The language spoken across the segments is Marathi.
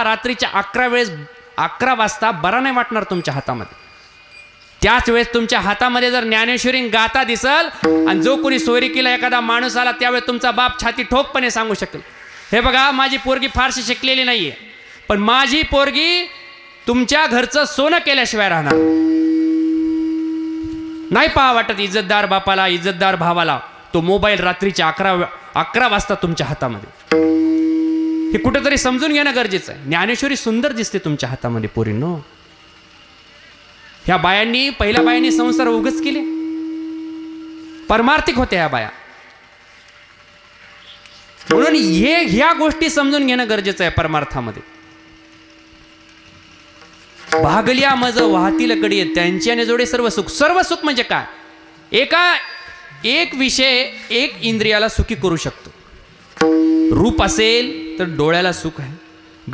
तुम्हाला रात्रीच्या अकरा वेळेस अकरा वाजता बरा नाही वाटणार तुमच्या हातामध्ये. त्याच वेळेस तुमच्या हातामध्ये जर ज्ञानेश्वरी गाता दिसल आणि जो कोणी केला एखादा माणूस आला त्यावेळेस तुमचा बाप छाती ठोकपणे सांगू शकेल. हे बघा माझी पोरगी फारशी शिकलेली नाहीये. पण माझी पोरगी तुमच्या घरचं सोनं केल्याशिवाय राहणार. नाही पहा वाटत इज्जतदार बापाला इज्जतदार भावाला तो मोबाईल रात्रीच्या अकरा अकरा वाजता तुमच्या हातामध्ये. हे कुठेतरी समजून घेणं गरजेचं आहे. ज्ञानेश्वरी सुंदर दिसते तुमच्या हातामध्ये पोरींनो. ह्या बायांनी पहिल्या बायांनी संसार उगच केले. परमार्थिक होत्या ह्या बाया. म्हणून हे ह्या गोष्टी समजून घेणं गरजेचं आहे परमार्थामध्ये. भागल्या मज वाहतील कडे त्यांच्याने जोडे सर्व सुख. सर्व सुख म्हणजे काय? एका एक विषय एक इंद्रियाला सुखी करू शकतो. रूप असेल तर डोळ्याला सुख आहे.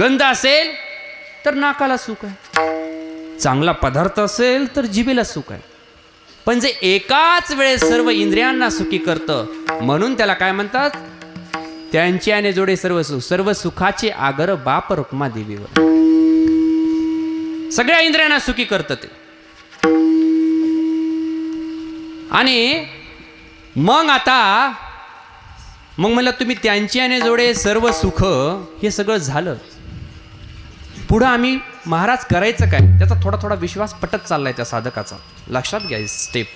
गंध असेल तर नाकाला सुख आहे. चांगला पदार्थ असेल तर जिभेला सुख आहे. पण जे एकाच वेळेस सर्व इंद्रियांना सुखी करतं म्हणून त्याला काय म्हणतात? त्यांची आणि जोडे सर्व सुख सर्व सुखाचे आगर बाप रुक्मा देवीवर. सगळ्या इंद्रियांना सुखी करतं ते. आणि मग आता मग मला तुम्ही त्यांच्याने जोडे सर्व सुख हे सगळं झालं. पुढं आम्ही महाराज करायचं काय? त्याचा थोडा थोडा विश्वास पटत चाललाय त्या साधकाचा. लक्षात घ्या स्टेप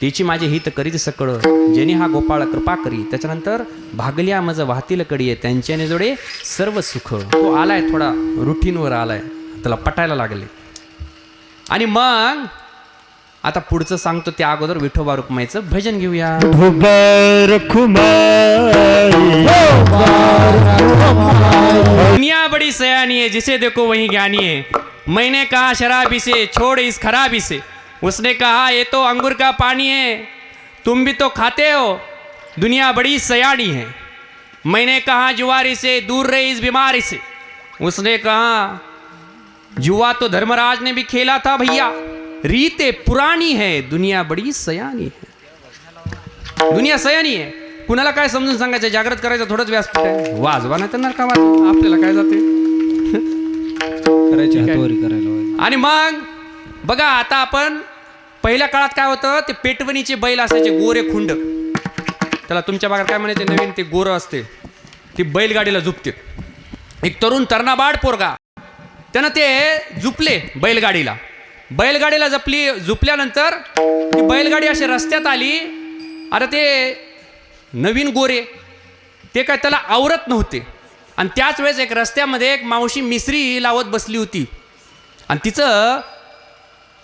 तिची माझे हित करीत सकळ जेणे हा गोपाळ कृपा करी त्याच्यानंतर भागल्या मज वाहतील कडी त्यांच्याने जोडे सर्व सुख. तो आलाय थोडा रुटीनवर आलाय. त्याला पटायला लागले. आणि मग आता पुढचं सांगतो त्या अगोदर विठोबा रुक्माईचं. भजन घेऊया. दुनिया बड़ी सयानी है जिसे देखो वही ज्ञानी है मैंने कहा शराबी से छोड़ इस खराबी से. उसने कहा ये तो अंगूर का पानी है। तुम भी तो खाते हो। दुनिया बड़ी सयानी है. मैंने कहा जुआरी से दूर रहे इस बीमारी से. उसने कहा जुआ तो धर्मराज ने भी खेला था भैया। रीते पुरानी है दुनिया बड़ी सयानी है। दुनिया सयानी आहे कुणाला काय समजून सांगायचं? जागृत करायचं थोडंच व्यासपीठ आहे वाजवा नाही तर नरका वाजवा आपल्याला काय जाते. आणि मग बघा आता आपण पहिल्या काळात काय होतं? ते पेटवणीचे बैल असायचे गोरे खुंड. त्याला तुमच्या भागात काय म्हणायचे? नवीन ते गोरं असते. ती बैलगाडीला झुपते एक तरुण तरणा पोरगा. त्यानं ते झुपले बैलगाडीला. बैलगाडीला जपली झुपल्यानंतर ती बैलगाडी अशी रस्त्यात आली. आता ते नवीन गोरे ते काय त्याला आवरत नव्हते. आणि त्याच वेळेस एक रस्त्यामध्ये एक मावशी मिसरी लावत बसली होती. आणि तिचं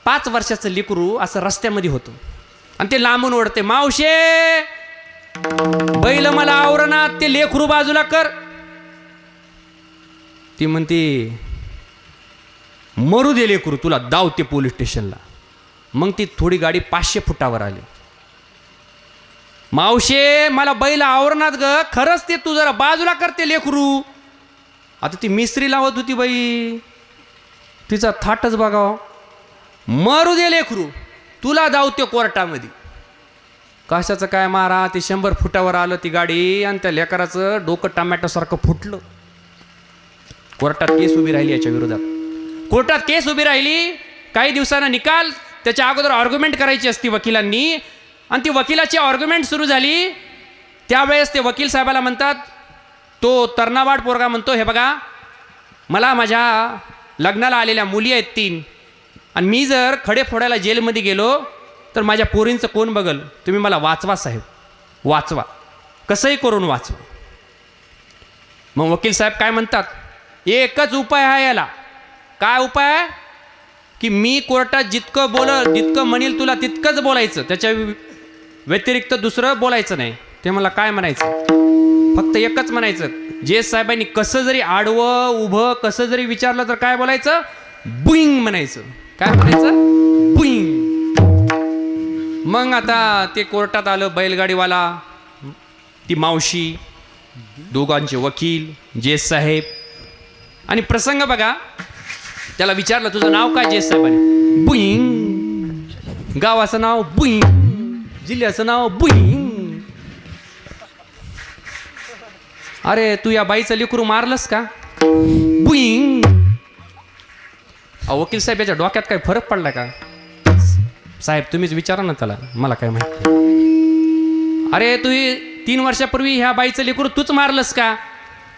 पाच वर्षाचं लेकरू असं रस्त्यामध्ये होतं. आणि ते लांबून ओढते मावशे बैल मला आवरणात ते लेखरू बाजूला कर. ती म्हणते मरू दे लेकरू तुला दावते पोलीस स्टेशनला. मग ती थोडी गाडी पाचशे फुटावर आली. मावशे मला बैल आवरणात ग. खरंच ते तू जरा बाजूला करते लेकरू. आता ती मिस्त्री लावत होती बाई. तिचा थाटच बघाव. मरू दे लेकरू. तुला धावते कोर्टामध्ये. कशाचं काय मारा ते शंभर फुटावर आलं ती गाडी आणि त्या लेकराचं डोकं टमॅटोसारखं फुटलं. कोर्टात केस उभी राहिली याच्या विरोधात. कोर्टात केस उभी राहिली काही दिवसांना निकाल त्याच्या अगोदर ऑर्ग्युमेंट करायची असती वकिलांनी आणि ती वकिलाची ऑर्ग्युमेंट सुरू झाली. त्यावेळेस ते वकील साहेबाला म्हणतात तो तरणावाड पोरगा म्हणतो हे बघा मला माझ्या लग्नाला आलेल्या मुली आहेत तीन आणि मी जर खडे फोडायला जेलमध्ये गेलो तर माझ्या पोरींचं कोण बघल? तुम्ही मला वाचवा साहेब वाचवा. कसंही करून वाचवा. मग वकील साहेब काय म्हणतात एकच उपाय आहे याला काय उपाय? की मी कोर्टात जितकं बोल जितकं म्हणेल तुला तितकंच बोलायचं. त्याच्या व्यतिरिक्त दुसरं बोलायचं नाही. ते मला काय म्हणायचं? फक्त एकच म्हणायचं. जे साहेबांनी कसं जरी आडवं उभं कसं जरी विचारलं तर काय बोलायचं? बुईंग म्हणायचं. काय म्हणायचं? बुईंग. मग आता ते कोर्टात आलं बैलगाडीवाला ती मावशी दोघांचे वकील जे साहेब. आणि प्रसंग बघा त्याला विचारलं तुझं नाव काय जेस साहेबांनी? बुईंग. गावाचं नाव बुईंग. जिल्ह्याचं नाव बुईंग. अरे तू या बाईचं लेकरू मारलंस का? बुईंग. वकील साहेब याच्या डोक्यात काय फरक पडला का? साहेब तुम्हीच विचारा ना त्याला मला काय माहिती अरे तू तीन वर्षापूर्वी ह्या बाईचं लेकरू तूच मारलंस का?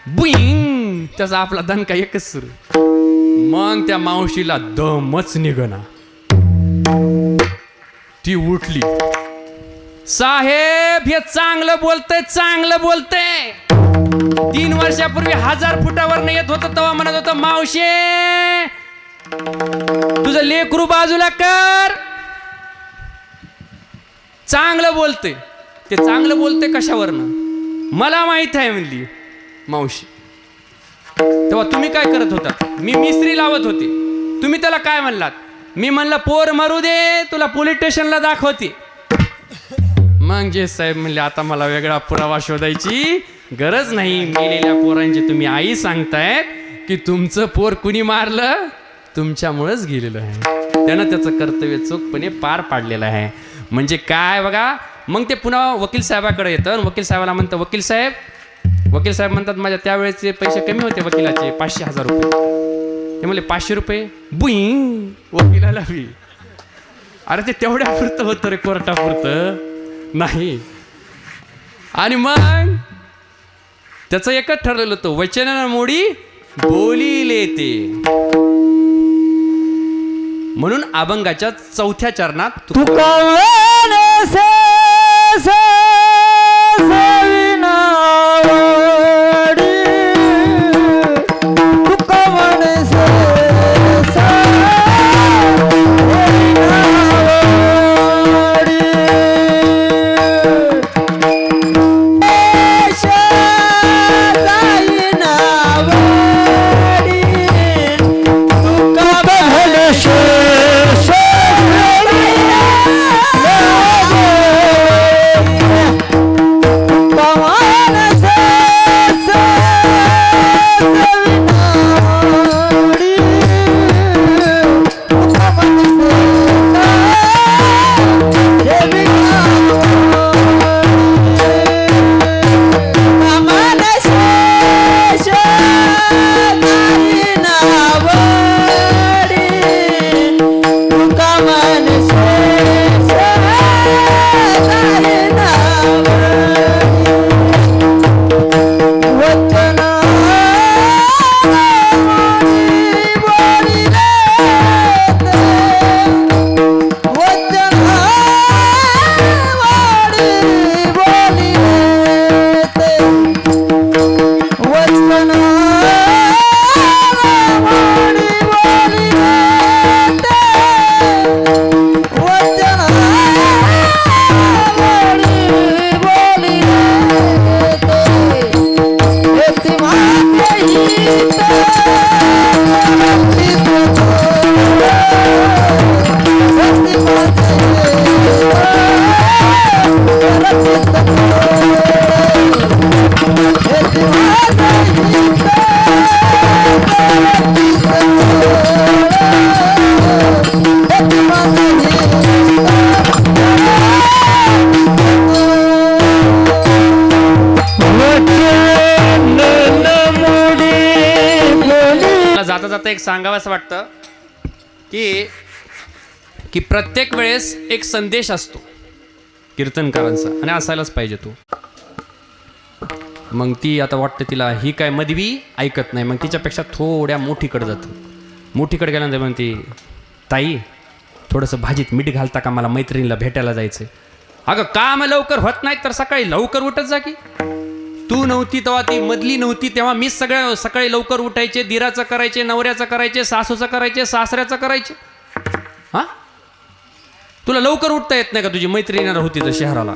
बुईंग. त्याचा आपला दणका एकच सुरू. मग त्या मावशीला दमच निघना. ती उठली. साहेब हे चांगलं बोलतय चांगलं बोलतय. तीन वर्षापूर्वी हजार फुटावर येत होतं तेव्हा म्हणत होत मावशे तुझं लेकरू बाजूला कर. चांगलं बोलते ते चांगलं बोलते कशावरनं? मला माहीत आहे म्हणली मावशी. तेव्हा तुम्ही काय करत होता? मी मिस्त्री लावत होते. तुम्ही त्याला काय म्हणलात? मी म्हणलं पोर मरू दे तुला पोलीस स्टेशनला दाखवते. मग जे साहेब म्हणले आता मला वेगळा पुरावा शोधायची गरज नाही. मेलेल्या पोरांची तुम्ही आई सांगतायत की तुमचं पोर कुणी मारलं? तुमच्यामुळेच गेलेलं आहे. त्यानं त्याचं कर्तव्य चोखपणे पार पाडलेलं आहे. म्हणजे काय बघा? मग ते पुन्हा वकील साहेबाकडे येतं वकील साहेबाला म्हणतं वकील साहेब वकील साहेब म्हणतात माझ्या त्यावेळेचे पैसे कमी होते वकिलाचे पाचशे हजार रुपये. ते म्हणले पाचशे रुपये? बुईंग वकिलाला बी. अरे ते तेवढ्या पुरतं होतं रे कोर्टापुरतं. नाही. आणि मग? त्याचं एकच ठरलेलं होतं वचनानं मोडी बोलीले ते. म्हणून अभंगाच्या चौथ्या चरणात तुका एक सांगावं असं वाटतं की की प्रत्येक वेळेस एक संदेश असतो कीर्तनकारांचा आणि असायलाच पाहिजे तो. मग ती आता वाटतं तिला ही काय मधवी ऐकत नाही. मग तिच्यापेक्षा थोड्या मोठीकडे जातं. मोठीकडे गेल्यानंतर मग ती ताई थोडंसं भाजीत मीठ घालता का? मला मैत्रिणीला भेटायला जायचं अगं काम लवकर होत नाही तर सकाळी लवकर उठत जा की. तू नव्हती तेव्हा ती मधली नव्हती तेव्हा मी सगळ्या सकाळी लवकर उठायचे दिराचं करायचे नवऱ्याचं करायचे सासूचं करायचे सासऱ्याचं करायचे. हा? तुला लवकर उठता येत नाही का तुझी मैत्रीण होती तर शहराला?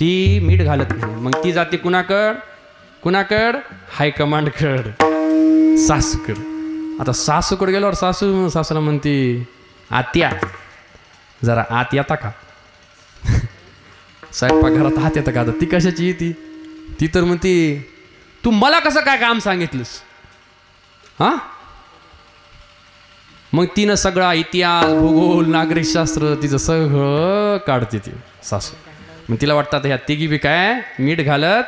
ती मीठ घालत नाही. मग ती जाते कुणाकड? कुणाकड? हायकमांडकड. सासूकड. आता सासूकड गेल्यावर सासू सासूला म्हणते आत्या जरा आत येता का? स्वयंपाकघरात हात येतं का आता? ती कशाची ती ती तर म्हणते तू मला कसं काय काम सांगितलंस? हा? मग तिनं सगळा इतिहास भूगोल नागरिकशास्त्र तिचं सगळं काढते ती सासू. मग तिला वाटतं आता ह्या तिघी बी काय मीठ घालत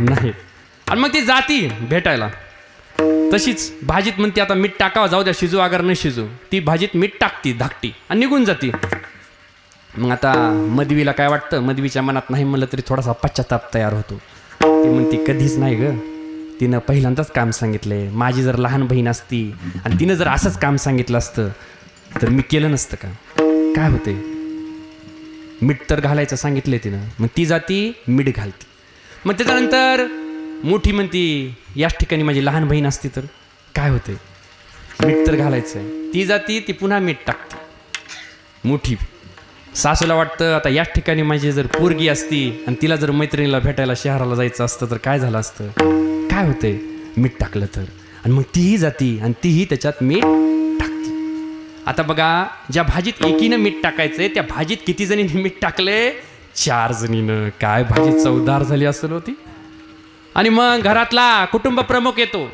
नाही. आणि मग ती जाती भेटायला. तशीच भाजीत म्हणते आता मीठ टाकावं जाऊ द्या शिजू अगर न शिजू. ती भाजीत मीठ टाकती धाकटी आणि निघून जाते. मग आता मदवीला काय वाटतं? मदवीच्या मनात नाही म्हणलं तरी थोडासा पश्चाताप तयार होतो. ती म्हणते कधीच नाही ग. तिनं पहिल्यांदाच काम सांगितलंय. माझी जर लहान बहीण असती आणि तिनं जर असंच काम सांगितलं असतं तर मी केलं नसतं का? काय होते मीठ तर घालायचं सांगितलंय तिनं. मग ती जाती मीठ घालती. मग त्याच्यानंतर मोठी म्हणती याच ठिकाणी माझी लहान बहीण असती तर काय होते मीठ तर घालायचं आहे ती जाती ती पुन्हा मीठ टाकते. मोठी. सासूला वाटतं आता याच ठिकाणी माझी जर पोरगी असती आणि तिला जर मैत्रिणीला भेटायला शहराला जायचं असतं तर काय झालं असतं? काय होतंय? मीठ टाकलं तर. आणि मग तीही जाती आणि तीही त्याच्यात मीठ टाकते. आता बघा ज्या भाजीत एकीनं मीठ टाकायचंय त्या भाजीत किती जणींनी मीठ टाकले चार जणीनं. काय भाजी चवदार झाली असेल होती आणि मग घरातला कुटुंब प्रमुख येतो.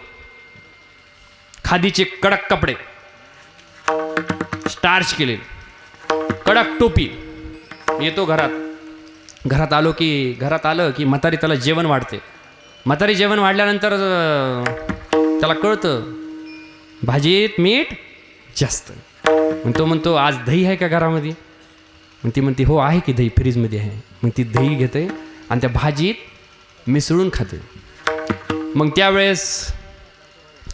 खादीचे कडक कपडे. स्टार्च केले कडक टोपी. येतो घरात. घरात आलो की घरात आलं की म्हातारी त्याला जेवण वाढते. म्हातारी जेवण वाढल्यानंतर त्याला कळतं भाजीत मीठ जास्त. मग तो म्हणतो आज दही आहे का घरामध्ये? मग ती म्हणते हो आहे की दही फ्रीजमध्ये आहे. मग ती दही घेते आणि त्या भाजीत मिसळून खाते. मग त्यावेळेस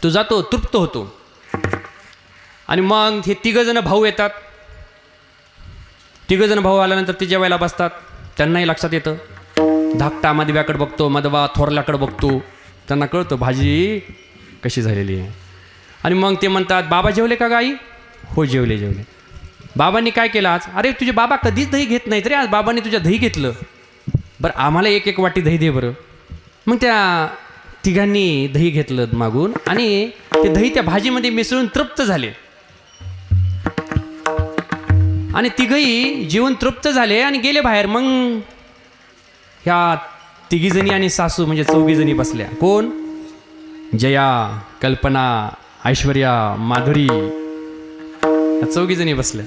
तो जातो तृप्त होतो. आणि मग हे तिघंजणं भाऊ येतात. तिघंजण भाऊ आल्यानंतर ते जेवायला बसतात. त्यांनाही लक्षात येतं. धाकटा मधव्याकडे बघतो मधवा थोरल्याकडे बघतो. त्यांना कळतं भाजी कशी झालेली आहे. आणि मग ते म्हणतात बाबा जेवले का गाई? हो जेवले जेवले. बाबांनी काय केलं आज? अरे तुझे बाबा कधीच दही घेत नाहीत रे आज. बाबांनी तुझ्या दही घेतलं. बरं आम्हाला एक एक वाटी दही दे बरं. मग त्या तिघांनी दही घेतलं मागून आणि ते दही त्या भाजीमध्ये मिसळून तृप्त झाले. आणि तिघही जीवन तृप्त झाले आणि गेले बाहेर. मग ह्या तिघीजणी आणि सासू म्हणजे चौघीजणी बसल्या. कोण? जया कल्पना ऐश्वर्या माधुरी. या चौघीजणी बसल्या.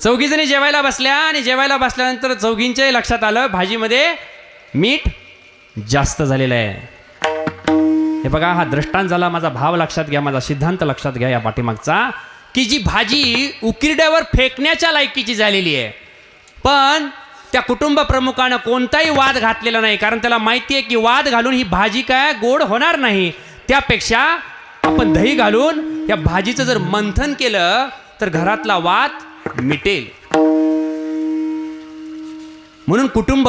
चौघीजणी जेवायला बसल्या आणि जेवायला बसल्यानंतर चौघींच्याही लक्षात आलं भाजीमध्ये मीठ जास्त झालेलं आहे. हे बघा हा दृष्टांत झाला माझा भाव लक्षात घ्या माझा सिद्धांत लक्षात घ्या या पाठीमागचा. की जी भाजी उकिरड्यावर फेकण्याच्या लायकीची झालेली आहे. पण त्या कुटुंब प्रमुखानं कोणताही वाद घातलेला नाही कारण त्याला माहिती आहे की वाद घालून ही भाजी काय गोड होणार नाही. त्यापेक्षा आपण दही घालून या भाजीचं जर मंथन केलं तर घरातला वाद मिटेल. म्हणून कुटुंब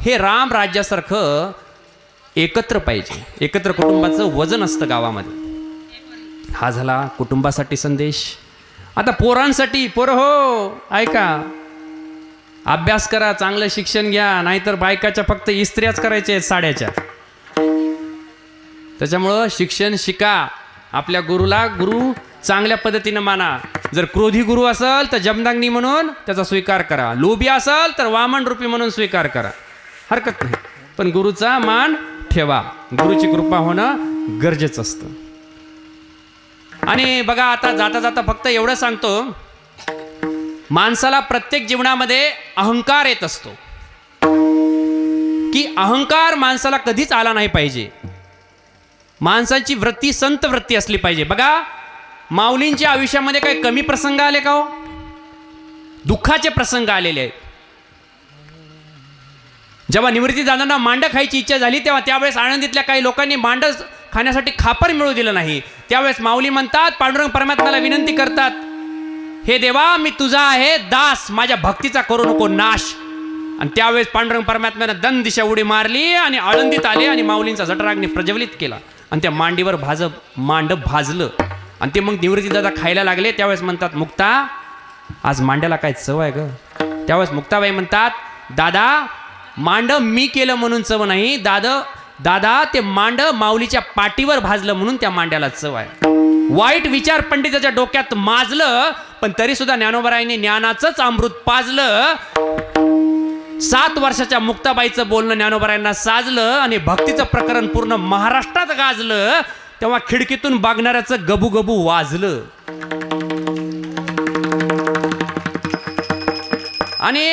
हे राम राज्यासारखं एकत्र पाहिजे. एकत्र कुटुंबाचं वजन असतं गावामध्ये. हा झाला कुटुंबासाठी संदेश. आता पोरांसाठी पोरं हो ऐका. अभ्यास करा चांगलं शिक्षण घ्या नाहीतर बायकाच्या फक्त इस्त्र्याच करायच्या आहेत साड्याच्या. त्याच्यामुळं शिक्षण शिका. आपल्या गुरुला गुरु चांगल्या पद्धतीनं माना. जर क्रोधी गुरु असेल तर जमदांगनी म्हणून त्याचा स्वीकार करा. लोभी असेल तर वामन रूपी म्हणून स्वीकार करा. हरकत नाही. पण गुरुचा मान ठेवा. गुरुची कृपा होणं गरजेचं असतं. आणि बघा आता जाता जाता फक्त एवढं सांगतो माणसाला प्रत्येक जीवनामध्ये अहंकार येत असतो. की अहंकार माणसाला कधीच आला नाही पाहिजे. माणसाची वृत्ती संत वृत्ती असली पाहिजे. बघा माऊलींच्या आयुष्यामध्ये काही कमी प्रसंग आले का हो? दुःखाचे प्रसंग आलेले आहेत. जेव्हा निवृत्ती जाताना मांड खायची इच्छा झाली तेव्हा त्यावेळेस आनंदीतल्या काही लोकांनी मांड खाण्यासाठी खापर मिळू दिलं नाही. त्यावेळेस माऊली म्हणतात पांडुरंग परमात्म्याला विनंती करतात हे देवा मी तुझा आहे दास माझ्या भक्तीचा करू नको नाश. आणि त्यावेळेस पांडुरंग परमात्म्यानं दन दिशा उडी मारली आणि आळंदीत आले आणि माऊलींचा जटराग्ने प्रज्वलित केला. आणि त्या मांडीवर भाज मांड भाजलं. आणि ते मग निवृत्ती दादा खायला लागले. त्यावेळेस म्हणतात मुक्ता आज मांड्याला काय चव आहे ग? त्यावेळेस मुक्ताबाई म्हणतात दादा मांड मी केलं म्हणून चव नाही. दादा दादा ते मांड माऊलीच्या पाठीवर भाजलं म्हणून त्या मांड्याला चव आहे. वाईट विचार पंडिताच्या डोक्यात माजलं पण तरी सुद्धा ज्ञानोबरायांनी ज्ञानाचंच अमृत पाजलं. सात वर्षाच्या मुक्ताबाईचं बोलणं ज्ञानोबरायांना साजलं आणि भक्तीचं प्रकरण पूर्ण महाराष्ट्रात गाजलं तेव्हा खिडकीतून बागणाऱ्याचं गबू गबू वाजलं. आणि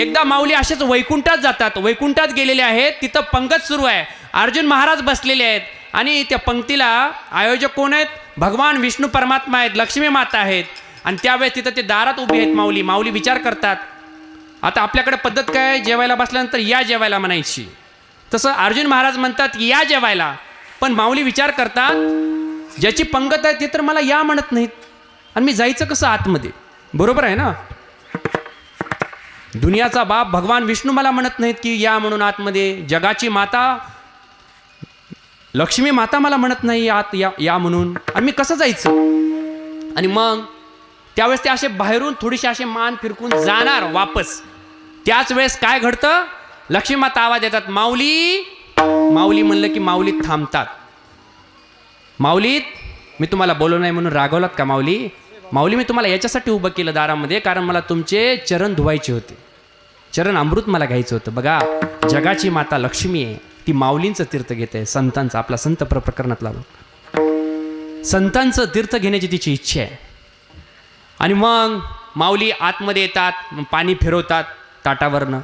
एकदा माऊली असेच वैकुंठात जातात. वैकुंठात गेलेले आहेत तिथं पंगत सुरू आहे. अर्जुन महाराज बसलेले आहेत. आणि त्या पंक्तीला आयोजक कोण आहेत? भगवान विष्णू परमात्मा आहेत लक्ष्मी माता आहेत. आणि त्यावेळेस तिथं ते दारात उभी आहेत माऊली. माऊली विचार करतात आता आपल्याकडे पद्धत काय आहे? जेवायला बसल्यानंतर या जेवायला म्हणायची. तसं अर्जुन महाराज म्हणतात या जेवायला. पण माऊली विचार करतात ज्याची पंगत आहे ते तर मला या म्हणत नाहीत. आणि मी जायचं कसं आतमध्ये? बरोबर आहे ना? दुनियाचा बाप भगवान विष्णू मला म्हणत नाहीत की या म्हणून आतमध्ये जगाची माता लक्ष्मी माता मला म्हणत नाही आत या या म्हणून. आणि मी कसं जायचं? आणि मग त्यावेळेस ते असे बाहेरून थोडीशी असे मान फिरकून जाणार वापस. त्याच वेळेस काय घडतं? लक्ष्मी माता आवाज येतात माऊली माऊली म्हणलं की माऊलीत थांबतात. माऊलीत मी तुम्हाला बोलू नाही म्हणून रागवलात का माऊली? माऊली मी तुम्हाला याच्यासाठी उभं केलं दारामध्ये कारण मला तुमचे चरण धुवायचे होते. चरण अमृत मला घ्यायचं होतं. बघा जगाची माता लक्ष्मी आहे. ती माऊलींचं तीर्थ घेते संतांचं आपला संत प्र प्रकरणातला संतांचं तीर्थ घेण्याची तिची इच्छा आहे. आणि मग माऊली आतमध्ये येतात पाणी फिरवतात ताटावरनं.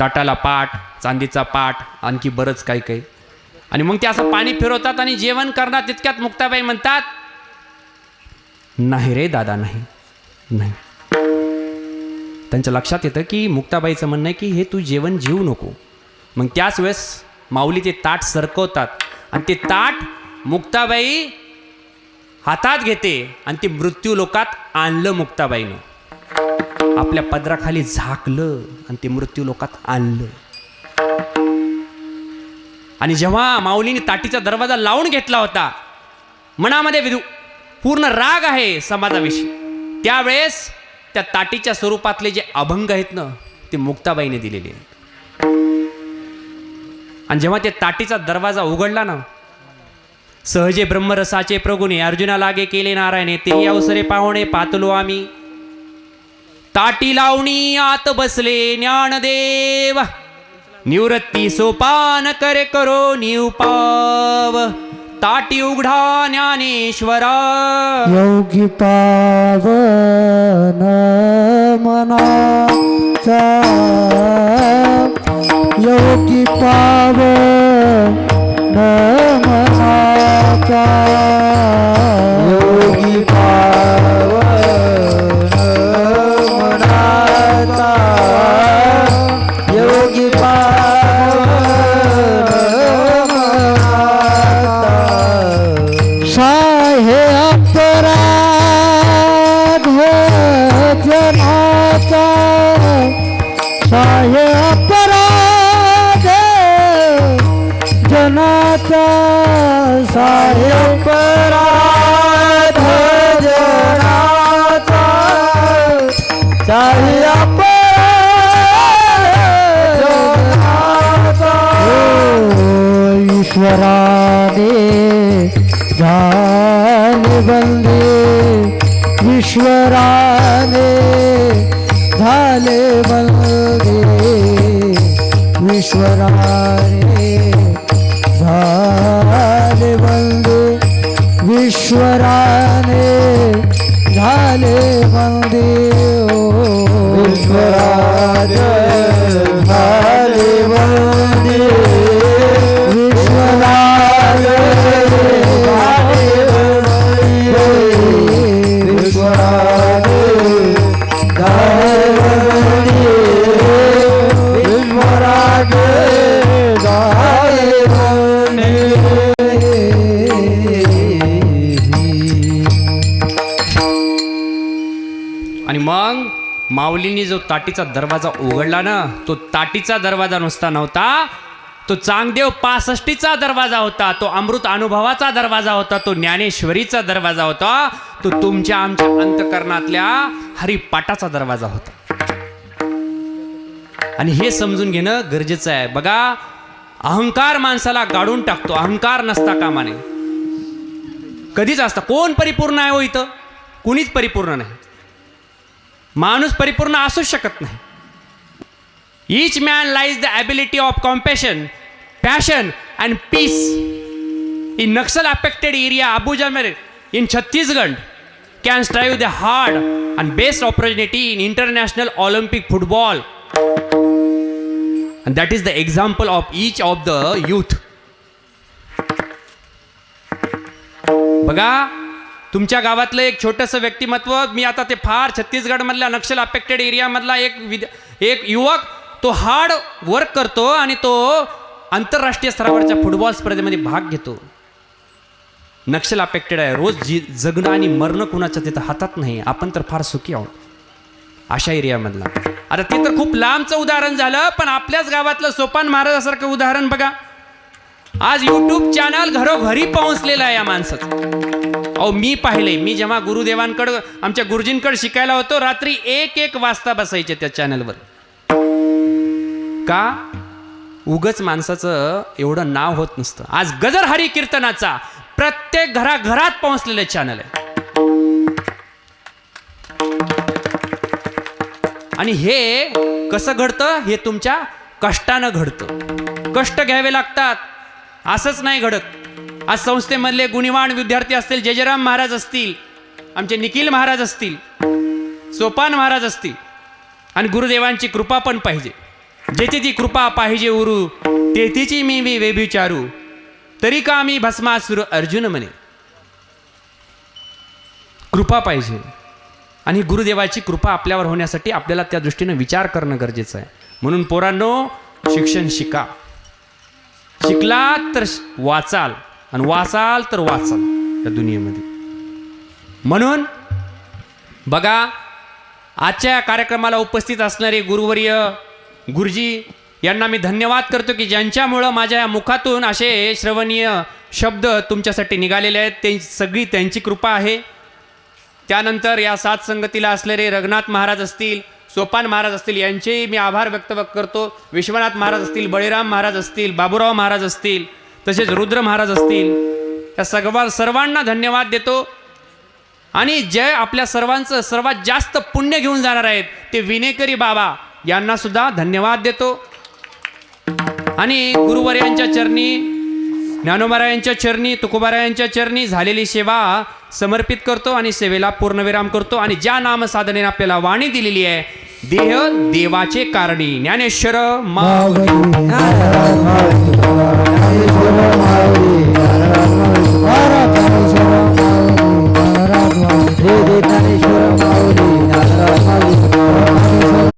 ताटाला पाट चांदीचा पाट आणखी बरंच काही काही. आणि मग ते असं पाणी फिरवतात आणि जेवण करणार तितक्यात मुक्ताबाई म्हणतात नाही रे दादा नाही नाही. त्यांच्या लक्षात येतं की मुक्ताबाईचं म्हणणं आहे की हे तू जेवण जेवू नको. मग त्याच वेळेस माऊली ते ताट सरकवतात. आणि ते ताट मुक्ताबाई हातात घेते आणि ते मृत्यू लोकात आणलं मुक्ताबाईनं. आपल्या पदराखाली झाकलं आणि ते मृत्यू लोकात आणलं. आणि जेव्हा माऊलीने ताटीचा दरवाजा लावून घेतला होता मनामध्ये पूर्ण राग आहे समाजाविषयी. त्यावेळेस त्या ताटीच्या स्वरूपातले जे अभंग आहेत ना ते मुक्ताबाईने दिलेले आहेत. आणि जेव्हा ते ताटीचा दरवाजा उघडला ना सहजे ब्रह्मरसाचे प्रगुणे अर्जुना लागे केले नारायणे ते अवसरे पाहुणे पातलो आम्ही. ताटी लावणी आत बसले ज्ञानदेव. निवृत्ती सोपान करे करो निवपाव ताटी उघडा ज्ञानेश्वरा. योगी पावन मनाचा. योगी पावन मनाचा. ईश्वराने झाले बंदे ईश्वराने झाले माऊलींनी जो ताटीचा दरवाजा उघडला ना तो ताटीचा दरवाजा नुसता नव्हता. तो चांगदेव पासष्टीचा दरवाजा होता तो अमृत अनुभवाचा दरवाजा होता तो ज्ञानेश्वरीचा दरवाजा होता तो तुमच्या आमच्या अंतकरणातल्या हरिपाटाचा दरवाजा होता. आणि हे समजून घेणं गरजेचं आहे. बघा अहंकार माणसाला गाडून टाकतो अहंकार नसता कामाने. कधीच असता कोण परिपूर्ण आहे हो इथं? कुणीच परिपूर्ण नाही. माणूस परिपूर्ण असूच शकत नाही. Each man lies the ability of compassion passion and peace in Naxal affected area अबुजामध्ये in Chhattisgarh can strive the hard and best opportunity in international Olympic football and that is the example of each of the youth बघा तुमच्या गावातलं एक छोटंसं व्यक्तिमत्व मी आता ते फार छत्तीसगडमधल्या नक्षल अफेक्टेड एरियामधला एक विद एक युवक तो हार्ड वर्क करतो आणि तो आंतरराष्ट्रीय स्तरावरच्या फुटबॉल स्पर्धेमध्ये भाग घेतो. नक्षल अफेक्टेड आहे. रोज जी जगणं आणि मरणं कुणाच्या तिथं हातात नाही. आपण तर फार सुखी आहोत. अशा एरियामधला. आता ते तर खूप लांबचं उदाहरण झालं पण आपल्याच गावातलं सोपान महाराजासारखं उदाहरण बघा. आज यूट्यूब चॅनल घरोघरी पोहोचलेलं आहे या माणसाचं. अहो मी पाहिले मी जेव्हा गुरुदेवांकडं आमच्या गुरुजींकडे शिकायला होतो रात्री एक एक वाजता बसायचे त्या चॅनलवर का? उगच माणसाचं एवढं नाव होत नसतं. आज गजर हरी कीर्तनाचा प्रत्येक घराघरात पोहोचलेलं चॅनल आहे. आणि हे कसं घडतं? हे तुमच्या कष्टानं घडतं. कष्ट घ्यावे लागतात. असंच नाही घडत. आज संस्थेमधले गुणीवान विद्यार्थी असतील जयजयराम महाराज असतील आमचे निखिल महाराज असतील सोपान महाराज असतील आणि गुरुदेवांची कृपा पण पाहिजे. जेथे ती कृपा पाहिजे उरू तेथीची मी मी वेभिचारू तरी का मी भस्मासुर अर्जुन म्हणे? कृपा पाहिजे. आणि गुरुदेवाची कृपा आपल्यावर होण्यासाठी आपल्याला त्या दृष्टीनं विचार करणं गरजेचं आहे. म्हणून पोरांनो शिक्षण शिका. शिकलात तर श- वाचाल आणि वाचाल तर वाचाल या दुनियेमध्ये. म्हणून बघा आजच्या कार्यक्रमाला उपस्थित असणारे गुरुवर्य गुरुजी यांना मी धन्यवाद करतो की ज्यांच्यामुळं माझ्या या मुखातून असे श्रवणीय शब्द तुमच्यासाठी निघालेले आहेत. ते सगळी त्यांची कृपा आहे. त्यानंतर या सात संगतीला असलेले रघुनाथ महाराज असतील सोपान महाराज असतील यांचेही मी आभार व्यक्त करतो. विश्वनाथ महाराज असतील बळीराम महाराज असतील बाबूराव महाराज असतील तसेच रुद्र महाराज असतील या सर्व सर्वांना धन्यवाद देतो. आणि जे आपल्या सर्वांचं सर्वात जास्त पुण्य घेऊन जाणार आहेत ते विनेकरी बाबा यांना सुद्धा धन्यवाद देतो. आणि गुरुवर्यांच्या चरणी ज्ञानोबारायांच्या चरणी तुकोबारायांच्या चरणी झालेली सेवा समर्पित करतो आणि सेवेला पूर्णविराम करतो. आणि ज्या नामसाधनेने आपल्याला वाणी दिलेली आहे देह देवाचे कारणी. ज्ञानेश्वर मा.